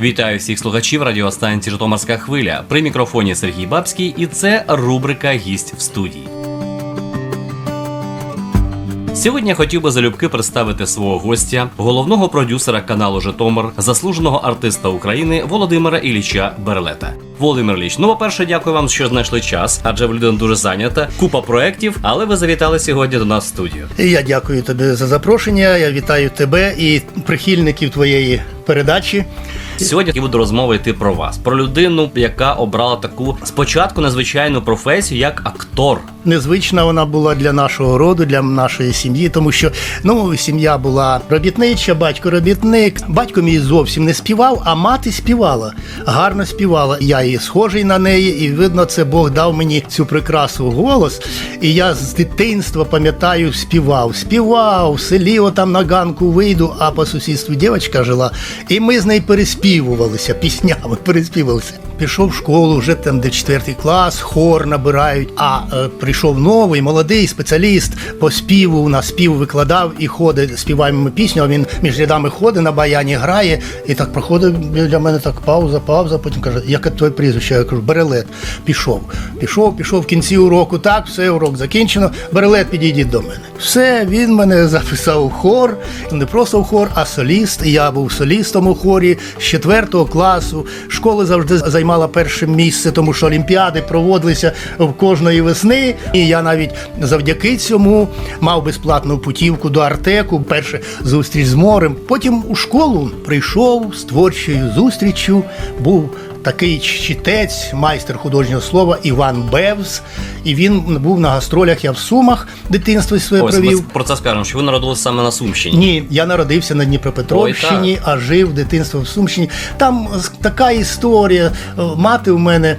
Вітаю всіх слухачів радіостанції Житомирська хвиля. При мікрофоні Сергій Бабський, і це рубрика Гість в студії. Сьогодні я хотів би залюбки представити свого гостя, головного продюсера каналу Житомир, заслуженого артиста України Володимира Ілліча Берлета. Володимир Ілліч, ну, по-перше, дякую вам, що знайшли час, адже в людина дуже зайнята, купа проєктів, але ви завітали сьогодні до нас в студію. Я дякую тобі за запрошення. Я вітаю тебе і прихильників твоєї передачі. Сьогодні я буду розмови йти про вас, про людину, яка обрала таку спочатку незвичайну професію, як актор. Незвична вона була для нашого роду, для нашої сім'ї, тому що ну сім'я була робітнича, батько робітник. Батько мій зовсім не співав, а мати співала. Гарно співала. Я і схожий на неї, і видно, це Бог дав мені цю прикрасу голос. І я з дитинства пам'ятаю, співав, співав в селі, отам на ганку вийду, а по сусідству дівчинка жила, і ми з нею переспівувалися піснями, переспівувалися. Пішов в школу, вже там де четвертий клас, хор набирають. А е, прийшов новий молодий спеціаліст по співу. На спів викладав і ходить, співаємо пісню. А він між рядами ходить на баяні, грає, і так проходить біля мене так пауза, пауза. Потім каже, яке твоє прізвище? Я кажу, Берелет. Пішов. Пішов, пішов в кінці уроку. Так, все, урок закінчено. Берелет, підійдіть до мене. Все, він мене записав у хор. Не просто в хор, а соліст. Я був солістом у хорі з четвертого класу. Школа завжди займала перше місце, тому що олімпіади проводилися в кожної весни. І я навіть завдяки цьому мав безплатну путівку до Артеку. Перше зустріч з морем. Потім у школу прийшов з творчою зустріччю. Був такий читець, майстер художнього слова Іван Бевс. І він був на гастролях. Я в Сумах дитинство своє Ось ми провів. про це скажемо, що ви народилися саме на Сумщині. Ні, я народився на Дніпропетровщині, а жив дитинство в Сумщині. Там така історія. Е, Мати у мене.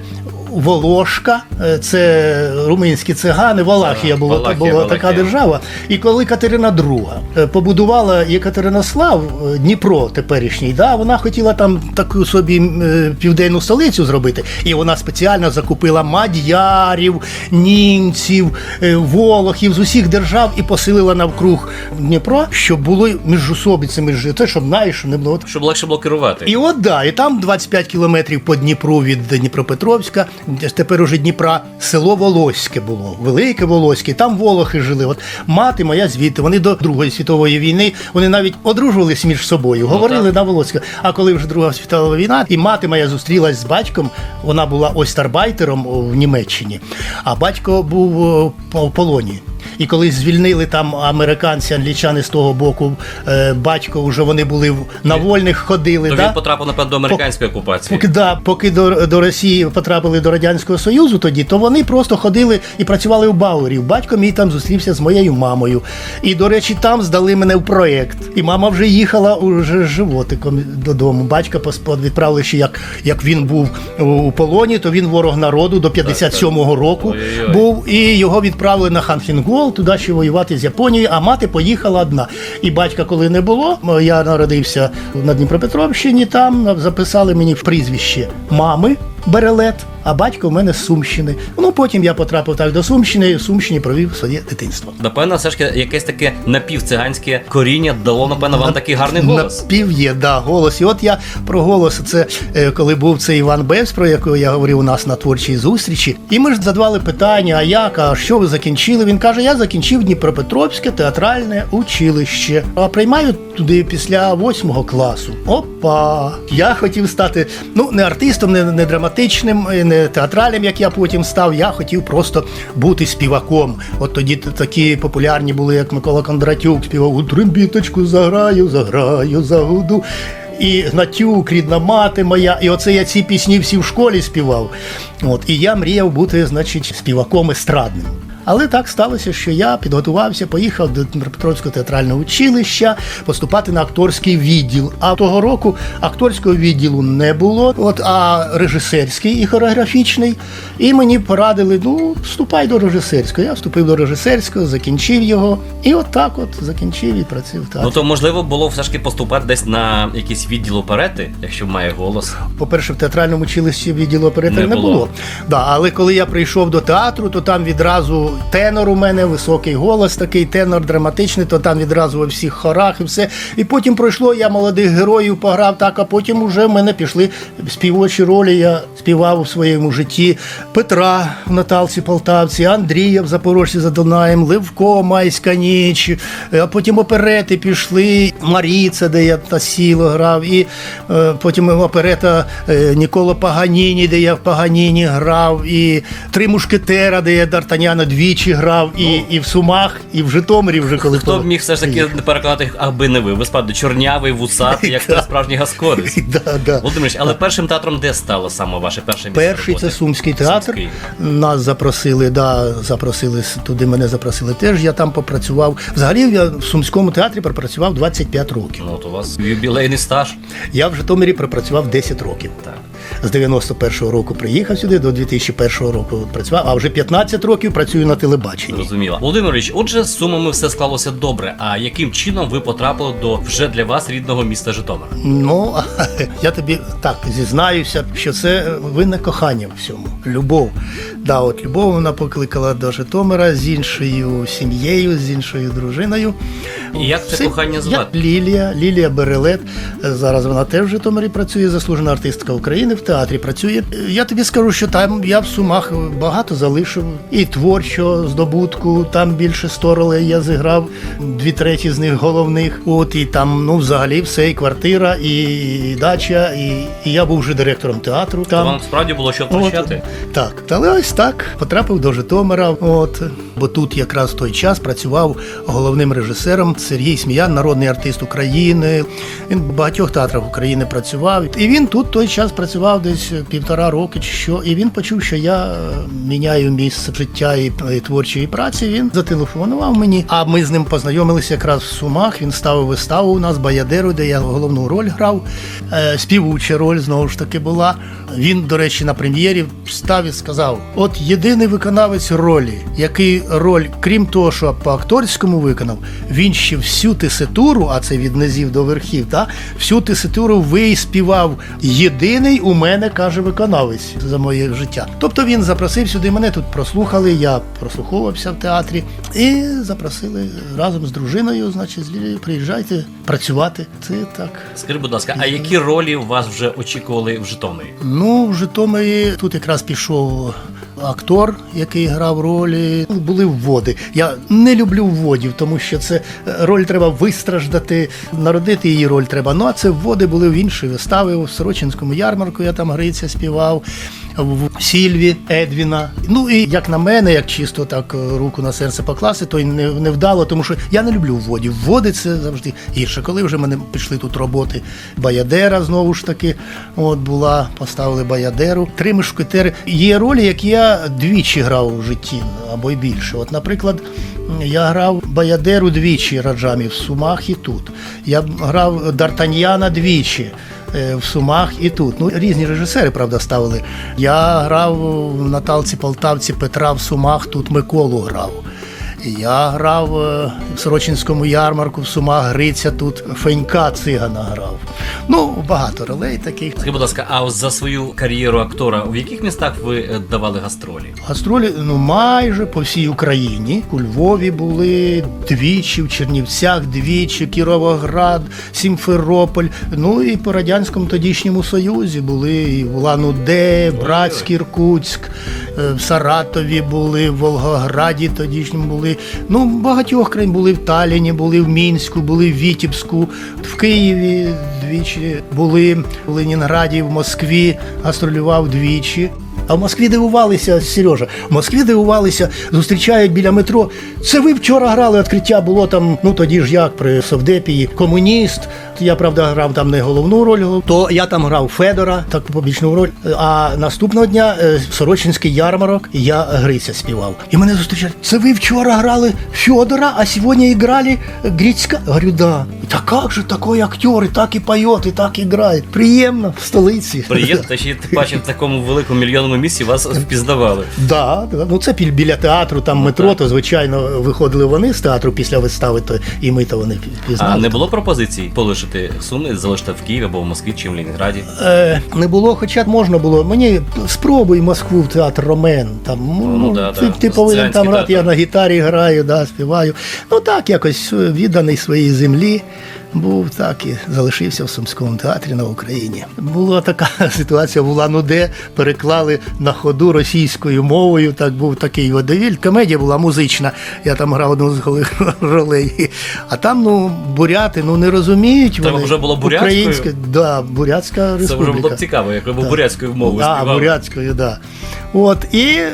Волошка, е, це румунські цигани, Валахія була, Валахія, була така держава. І коли Катерина II е, побудувала Єкатеринослав, е, Дніпро теперішній, да, вона хотіла там таку собі південну столицю зробити. І вона спеціально закупила мадярів, німців, волохів з усіх держав і поселила навкруг Дніпро, щоб було міжусобицями жити, щоб знаєш, не було. Щоб легше було керувати. І от да, і там 25 кілометрів по Дніпру від Дніпропетровська, тепер уже Дніпра, село Волоське було, велике Волоське, там волохи жили. От мати моя звідти, вони до Другої світової війни, вони навіть одружувалися між собою, говорили ну, на Волоське. А коли вже Друга світова війна, і мати моя зустрілась з батьком, вона була остарбайтером в Німеччині, а батько був в полоні. І коли звільнили там американці, англічани з того боку, е, батько вже вони були в- на вольних ходили. То да? він потрапив напевно до американської окупації. Поки, да, поки до, до Росії потрапили до Радянського Союзу тоді, то вони просто ходили і працювали у Бауерів. Батько мій там зустрівся з моєю мамою. І, до речі, там здали мене в проєкт. І мама вже їхала уже з животиком додому. Батька пос- відправили ще, як, як він був у, у полоні, то він ворог народу до 57-го року Ой-ой-ой. був. І його відправили на Ханфінгол, туди ще воювати з Японією, а мати поїхала одна. І батька, коли не було, я народився на Дніпропетровщині, там записали мені в прізвище мами Берелет, а батько в мене з Сумщини. Ну потім я потрапив так до Сумщини, і в Сумщині провів своє дитинство. Напевно, все ж якесь таке напівциганське коріння дало, напевно, вам такий гарний голос. Напів є, да, голос. І от я про голос, це е, коли був цей Іван Бевс, про якого я говорив у нас на творчій зустрічі. І ми ж задавали питання: а як, а що ви закінчили? Він каже: я закінчив Дніпропетровське театральне училище. А приймають туди після восьмого класу. Опа! Я хотів стати ну не артистом, не, не драматичним, е, не театральним, як я потім став. Я хотів просто бути співаком. От тоді такі популярні були, як Микола Кондратюк, співав у трембіточку заграю, заграю, загуду. І Гнатюк, рідна мати моя, і оце я ці пісні всі в школі співав. От, і я мріяв бути, значить, співаком естрадним. Але так сталося, що я підготувався, поїхав до Дніпропетровського театрального училища поступати на акторський відділ. А того року акторського відділу не було, от, а режисерський і хореографічний. І мені порадили: ну, вступай до режисерського. Я вступив до режисерського, закінчив його. І от так от закінчив і працював. Ну то можливо було все ж таки поступати десь на якийсь відділ оперети, якщо має голос. По-перше, в театральному училищі відділу оператора Не не, було. було. Да, але коли я прийшов до театру, то там відразу тенор у мене, високий голос, такий тенор драматичний, то там відразу во всіх хорах і все. І потім пройшло, я молодих героїв пограв так, а потім уже в мене пішли співочі ролі. Я співав у своєму житті Петра в Наталці Полтавці, Андрія в Запорожці за Дунаєм, Левко, Майська ніч, а потім оперети пішли, Маріца, де я Тасіло грав, і е, потім оперета е, Ніколо Паганіні, де я в Паганіні грав, і Три мушкетера, де я Д'Артаняна двічі грав, і, і в Сумах, і в Житомирі вже коли Хто б міг все ж таки переконати їх, аби не ви? Ви справді чорнявий, вусатий, як той справжній гасконець. Да, да. Володимирович, але першим театром де стало саме ваше перше місце? Перший це? Сумський театр. Сумський. Нас запросили, да, запросили туди. Мене запросили теж. Я там попрацював. Взагалі я в Сумському театрі пропрацював 25 років. Ну, от у вас юбілейний стаж. Я в Житомирі пропрацював 10 років. Так. З 91-го року приїхав сюди, до 2001 року працював, а вже 15 років працюю на телебаченні. Зрозуміло. Володимирович, отже, з сумами все склалося добре. А яким чином ви потрапили до вже для вас рідного міста Житомира? Ну, я тобі так зізнаюся, що це винне кохання в всьому. Любов. Да, от любов вона покликала до Житомира з іншою сім'єю, з іншою дружиною. І як це Все- кохання звати? Я, Лілія, Лілія Берелет. Зараз вона теж в Житомирі працює, заслужена артистка України, в театрі працює. Я тобі скажу, що там я в Сумах багато залишив і творчого здобутку. Там більше 100 ролей я зіграв, дві треті з них головних. От і там, ну, взагалі, все, і квартира, і дача, і, і я був вже директором театру. То вам справді було що От, так, але ось так потрапив до Житомира. От бо тут якраз в той час працював головним режисером Сергій Сміян, народний артист України. Він в багатьох театрах України працював. І він тут той час працював десь півтора роки чи що. І він почув, що я е, міняю місце життя і, і творчої праці. Він зателефонував мені. А ми з ним познайомилися якраз в Сумах. Він ставив виставу у нас Баядеру, де я головну роль грав. Е, Співуча роль знову ж таки була. Він, до речі, на прем'єрі встав і сказав: от єдиний виконавець ролі, який роль, крім того, що по акторському виконав, він ще всю теситуру, а це від низів до верхів, та всю теситуру виспівав. Єдиний у мене каже виконавець за моє життя. Тобто він запросив сюди. Мене тут прослухали. Я прослуховувався в театрі і запросили разом з дружиною. Значить, з Лілією, приїжджайте працювати. Це так. Скажіть, будь ласка, а які ролі вас вже очікували в Житомирі? Ну, в Житомирі тут якраз пішов актор, який грав ролі. Були вводи. Я не люблю вводів, тому що це е, роль треба вистраждати, народити її роль треба. Ну а це вводи були в інші вистави. У Сорочинському ярмарку я там Гриця співав. В Сільві Едвіна. Ну і як на мене, як чисто так е, руку на серце покласти, то й не, не вдало, тому що я не люблю вводів. Вводи це завжди гірше. Коли вже мене пішли тут роботи Баядера, знову ж таки, от була, поставили Баядеру. Три мушкетери. Є ролі, які я двічі грав у житті, або й більше. От, наприклад, я грав Баядеру двічі Раджамі в Сумах і тут. Я грав Д'Артаньяна двічі в Сумах і тут. Ну, різні режисери, правда, ставили. Я грав в Наталці Полтавці Петра в Сумах, тут Миколу грав. Я грав е, в Сорочинському ярмарку в Сумах Гриця, тут Фенька цигана грав. Ну, багато ролей таких. Скажіть, будь ласка, а за свою кар'єру актора в яких містах ви е, давали гастролі? Гастролі ну майже по всій Україні. У Львові були двічі, в Чернівцях двічі, Кіровоград, Сімферополь. Ну і по радянському тодішньому союзі були і в Улан-Удэ, Братськ, Іркутськ, в Саратові були, в Волгограді тодішньому були. Ну, багатьох країн були в Талліні, були в Мінську, були в Вітібську, в Києві двічі були, в Ленінграді, в Москві гастролював двічі. А в Москві дивувалися, Сережа, в Москві дивувалися, зустрічають біля метро. Це ви вчора грали, відкриття було там, ну тоді ж як при Совдепії, комуніст. Я правда грав там не головну роль, то я там грав Федора, так побічну роль. А наступного дня е, Сорочинський ярмарок, я Гриця співав. І мене зустрічають. Це ви вчора грали Федора, а сьогодні грали Грицька? Говорю, да. Та як же такий актер, і так і поет, і так і грає. Приємно в столиці. Приємно, та ще ти бачив в такому великому мільйонному місці вас впізнавали. Да, ну це біля театру, там метро, то звичайно виходили вони з театру після вистави, то і ми то вони пізнали. А не було пропозицій полишити Суми, залишити в Києві або в Москві чи в Ленінграді? Е, не було, хоча можна було. Мені спробуй Москву в театр Ромен. Там ну, да, ти, да. ти повинен там грати. Я на гітарі граю, да, співаю. Ну так, якось е, відданий своїй землі. Був так і залишився в Сумському театрі на Україні. Була така ситуація, була ну де переклали на ходу російською мовою. Так був такий водовіль. Комедія була музична. Я там грав одну з головних ролей. А там ну буряти ну не розуміють. Треба вони вже було бурятською? Українська, да, бурятська Це вже було б цікаво, як ви б бурятською мовою А, бурятською, да. От, і е,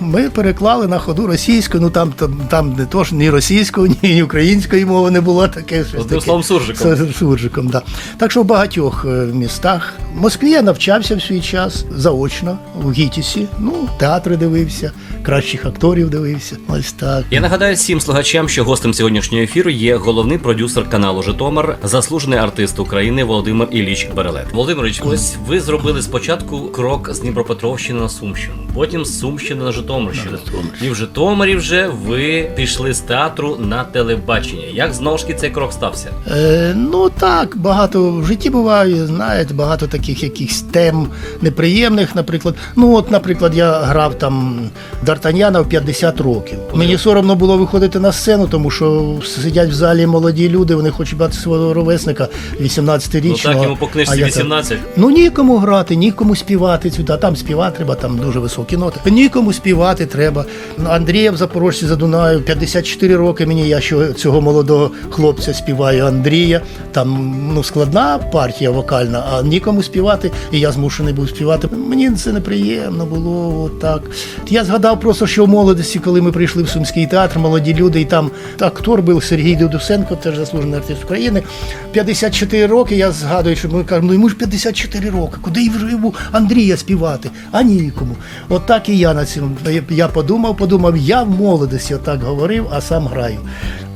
ми переклали на ходу російською, ну там, там, там не то ж ні російської, ні української мови не було таке. Одним словом, суржиком. Суржиком, да. Так що в багатьох е, містах. В Москві я навчався в свій час заочно, в ГІТІСі. Ну, театри дивився, кращих акторів дивився. Ось так. Я нагадаю всім слухачам, що гостем сьогоднішнього ефіру є головний продюсер каналу Житомир, заслужений артист України Володимир Ілліч Берелет. Володимирович, ось ви зробили спочатку крок з Дніпропетровщини на Сумщину, потім з Сумщини на Житомирщину. І в Житомирі вже ви пішли з театру на телебачення. Як знову ж таки цей крок стався? Е, ну так, багато в житті буває, знаєте, багато таких якихось тем неприємних, наприклад. Ну, от, наприклад, я грав там Д'Артаньяна в 50 років. Мені соромно було виходити на сцену, тому що сидять в залі молоді люди, вони хочуть бати свого ровесника 18-річного. Ну так, йому по книжці а я 18. Ну нікому грати, нікому співати сюди. Там співати треба, там дуже високі ноти. Нікому співати треба. Ну, Андрія в Запорожці за Дунаю, 54 роки мені. Я що цього молодого хлопця співаю Андрія. Там ну складна партія вокальна, а нікому співати. І я змушений був співати. Мені це неприємно було. Так. Я згадав просто, що в молодості, коли ми прийшли в Сумський театр, молоді люди, і там актор був Сергій Дудусенко, теж заслужений артист України. 54 роки. Я згадую, що ми кажемо, ну йому ж 54 роки. Куди вже Андрія співати? А нікому. От і я на цьому. Я подумав, подумав, я в молодості отак говорив, а сам граю.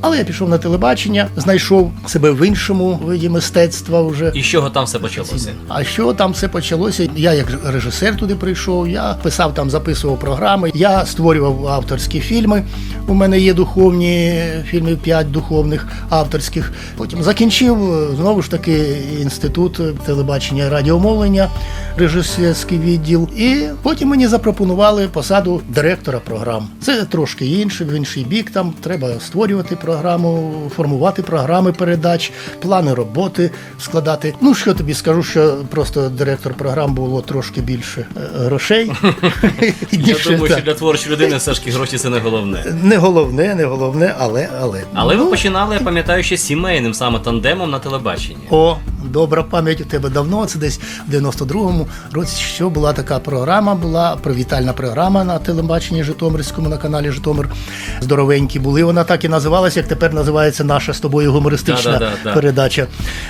Але я пішов на телебачення, знайшов себе в іншому виді мистецтва вже. І з чого там все почалося? А що там все почалося? Я як режисер туди прийшов, я писав там, записував програми, я створював авторські фільми. У мене є духовні фільмів, п'ять духовних авторських. Потім закінчив знову ж таки інститут телебачення і радіомовлення, режисерський відділ. І потім мені запропонували посаду директора програм. Це трошки інше, в інший бік. Там треба створювати програму, формувати програми передач, плани роботи складати. Ну що тобі скажу, що просто директор програм було трошки більше е, грошей. Я думаю, що для творчої людини ж гроші це не головне. Не головне, не головне, але але. Але ви Ну, починали, я пам'ятаю, ще сімейним саме тандемом на телебаченні. О, добра пам'ять у тебе давно. Це десь в 92-му році. Що була така програма? Була привітальна програма на телебаченні Житомирському на каналі Житомир. Здоровенькі були. Вона так і називалася, як тепер називається наша з тобою гумористична Да-да-да-да. передача.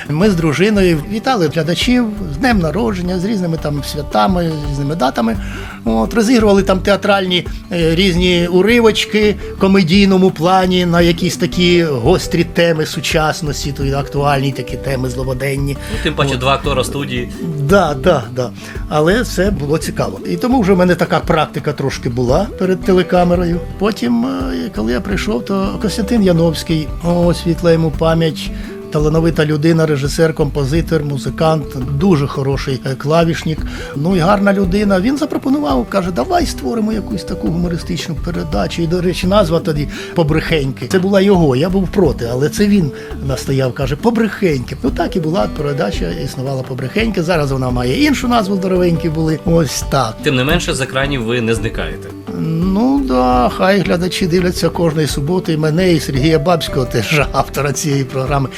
Ми з дружиною вітали глядачів з днем народження, з різними там святами, з різними датами. От, розігрували там театральні е, різні уривочки в комедійному плані на якісь такі гострі теми сучасності, то актуальні такі теми злободенні. Ну, тим паче два актора студії. Да, да, да. Але це було цікаво. І тому вже в мене така практика трошки була перед телекамерою. Потім, е, коли я прийшов, то Костянтин Яновський, о, світла йому пам'ять. Талановита людина, режисер, композитор, музикант, дуже хороший е, клавішник. Ну і гарна людина. Він запропонував, каже, давай створимо якусь таку гумористичну передачу. І, до речі, назва тоді Побрехеньки. Це була його, я був проти, але це він настояв, каже, Побрехеньки. Ну так і була передача, існувала Побрехеньки. Зараз вона має іншу назву, здоровенькі були. Ось так. Тим не менше, з екранів ви не зникаєте. Ну да, хай глядачі дивляться кожної суботи і мене, і Сергія Бабського, теж автора цієї програми,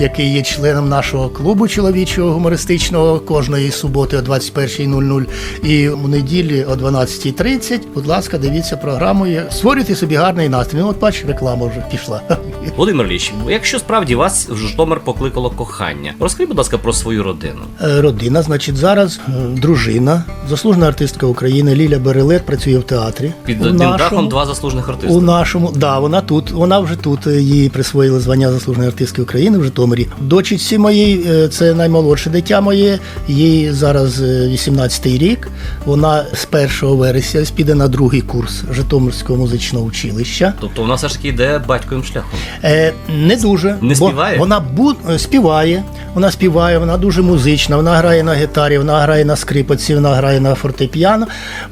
який є членом нашого клубу чоловічого гумористичного кожної суботи о 21.00 і в неділі о 12.30. Будь ласка, дивіться програму. і Створюйте собі гарний настрій. Ну, от бач, реклама вже пішла. Володимир Ілліч, якщо справді вас в Житомир покликало кохання, розкажіть, будь ласка, про свою родину. Е, Родина, значить, зараз е, дружина, заслужена артистка України Ліля Берелет працює в театрі. Під У одним нашому- дахом два заслужених артисти. У нашому, да, вона тут. Вона вже тут. е, Їй присвоїли звання заслуженої артистки України. Вже Житомирі. Дочці моїй, е, це наймолодше дитя моє, їй зараз 18-й рік. Вона з 1 вересня піде на другий курс Житомирського музичного училища. Тобто вона все ж таки йде батьковим шляхом. Е, не дуже. Не бо співає? Вона бу- е, співає, вона співає, вона дуже музична, вона грає на гітарі, вона грає на скрипці, вона грає на фортепіано.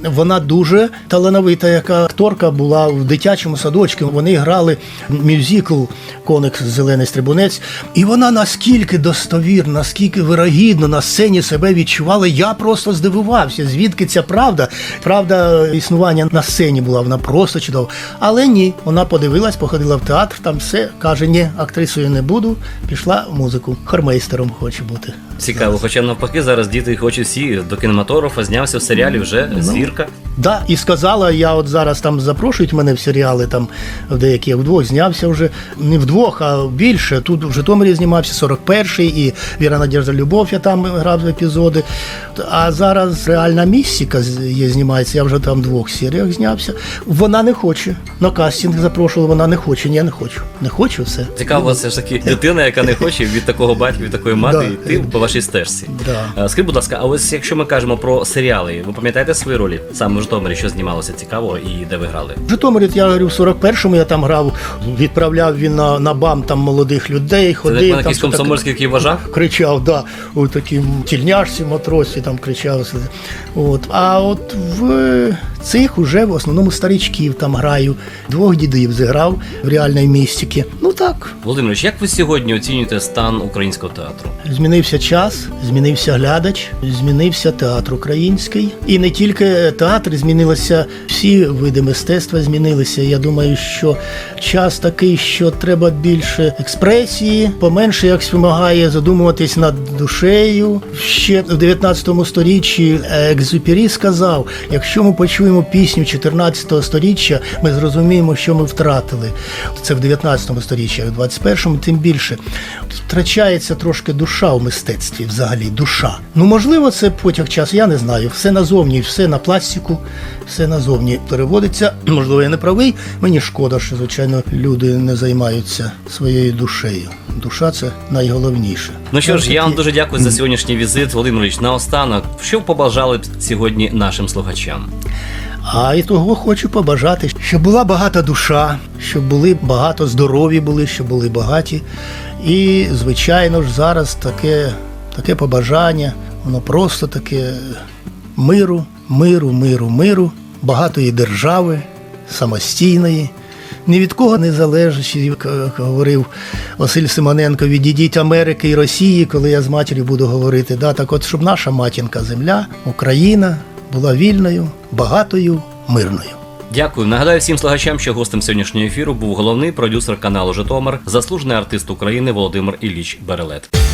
Вона дуже талановита, яка акторка була в дитячому садочку. Вони грали мюзикл Коник Зелений Стрибунець. І вона наскільки достовірна, наскільки вирогідно на сцені себе відчувала. Я просто здивувався, звідки ця правда. Правда існування на сцені була, вона просто чудова. Але ні, вона подивилась, походила в театр, там все каже: ні, актрисою не буду. Пішла в музику. Хормейстером хоче бути. Цікаво, хоча навпаки, зараз діти хочуть всі до кінематографа, знявся в серіалі вже Ну. зірка. Да, і сказала, я от зараз там запрошують мене в серіали, там в деякі вдвох знявся вже не вдвох, а більше. Тут в Житомирі знімався 41-й, і Віра Надежда Любов, я там грав в епізоди. А зараз реальна містика з- є знімається, я вже там в двох серіях знявся. Вона не хоче. На кастинг запрошували, вона не хоче. Ні, я не хочу. Не хочу все. Цікаво, це ж таки дитина, яка не хоче від такого батька, від такої мати Да. йти вашій стежці. Да. Е, Скажіть, будь ласка, а ось якщо ми кажемо про серіали, ви пам'ятаєте свої ролі саме в Житомирі, що знімалося цікаво і де ви грали? В Житомирі, я говорю, в 41-му я там грав, відправляв він на, на бам там молодих людей, Це ходив. як там якийсь комсомольський який вважав? кричав, да, у такій тільняшці, матросі там кричав. От. А от в цих уже в основному старичків там граю. Двох дідів зіграв в реальній містиці. Ну так, Володимирович, як ви сьогодні оцінюєте стан українського театру? змінився час, змінився глядач, змінився театр український. І не тільки театр, змінилися всі види мистецтва змінилися. Я думаю, що час такий, що треба більше експресії, поменше як вимагає задумуватись над душею. Ще в 19 сторіччі Екзюпері сказав: якщо ми почуємо пісню 14 сторіччя, ми зрозуміємо, що ми втратили. Це в 19 сторіччі, а в 21-му тим більше. Втрачається трошки душа в мистецтві, взагалі, душа. Ну, можливо, це потяг часу, я не знаю. Все назовні, все на пластику, все назовні переводиться. Можливо, я не правий. Мені шкода, що, звичайно, люди не займаються своєю душею. Душа це найголовніше. Ну що ж, я вам дуже дякую за сьогоднішній візит, Володимирович. Наостанок, що побажали б сьогодні нашим слухачам? А і того хочу побажати, щоб була багата душа, щоб були багато здорові були, щоб були багаті. І, звичайно ж, зараз таке, таке побажання, воно просто таке миру, миру, миру, миру, багатої держави, самостійної. Ні від кого не залежить, як говорив Василь Симоненко, відійдіть Америки і Росії, коли я з матір'ю буду говорити. Да, так от, щоб наша матінка земля, Україна була вільною, багатою, мирною. Дякую. Нагадаю всім слухачам, що гостем сьогоднішнього ефіру був головний продюсер каналу Житомир, заслужений артист України Володимир Ілліч Берелет.